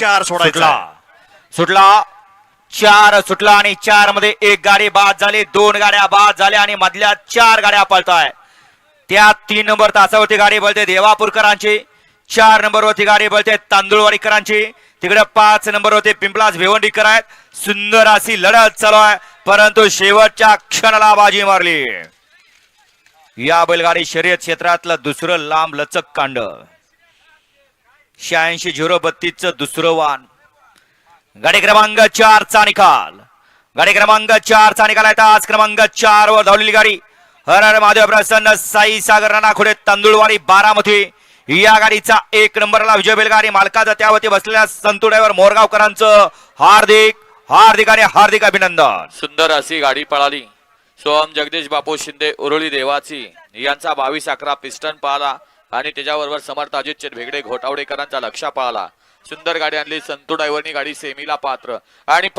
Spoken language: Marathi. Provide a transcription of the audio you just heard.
चार सोडायचा. सुटला. चार सुटला आणि चारमध्ये एक गाडी बाद झाली. दोन गाड्या बाद झाल्या आणि मधल्या चार गाड्या पळताय. त्या तीन नंबर तासावरती गाडी बोलते देवापूरकरांची. चार नंबरवरती गाडी बोलते तांदूळवाडीकरांची. तिकडे पाच नंबरवरती पिंपलाज पिंपलास भिवंडीकर आहेत. सुंदर अशी लढत चालू आहे. परंतु शेवटच्या क्षणाला बाजी मारली. या बैलगाडी शर्यत क्षेत्रातलं दुसरं लांब लचक कांड. शहाऐंशी झिरो बत्तीसचं दुसरं वान गाडी क्रमांक चार चा निकाल. गाडी क्रमांक चार चा निकाल आहे. आज क्रमांक चार वर धावलेली गाडी. हर हर महादेव प्रसन्न साई सागर राणा खुडे बारामती. या गाडीचा एक नंबरला विजय बेलगाडी. मालकाचा त्यावरती बसलेल्या संतू ड्रायव्हर मोरगावकरांचं हार्दिक हार्दिक आणि हार्दिक अभिनंदन. सुंदर अशी गाडी पळाली. सोहम जगदीश बापू शिंदे उरुळी देवाची. यांचा बावीस अकरा पिस्टन पळाला आणि त्याच्याबरोबर समर्थ अजित भेगडे घोटावडेकरांचा लक्ष पळाला. सुंदर गाडी आणली संतू ड्रायव्हरनी गाडी सेमीला पात्र. आणि फक्त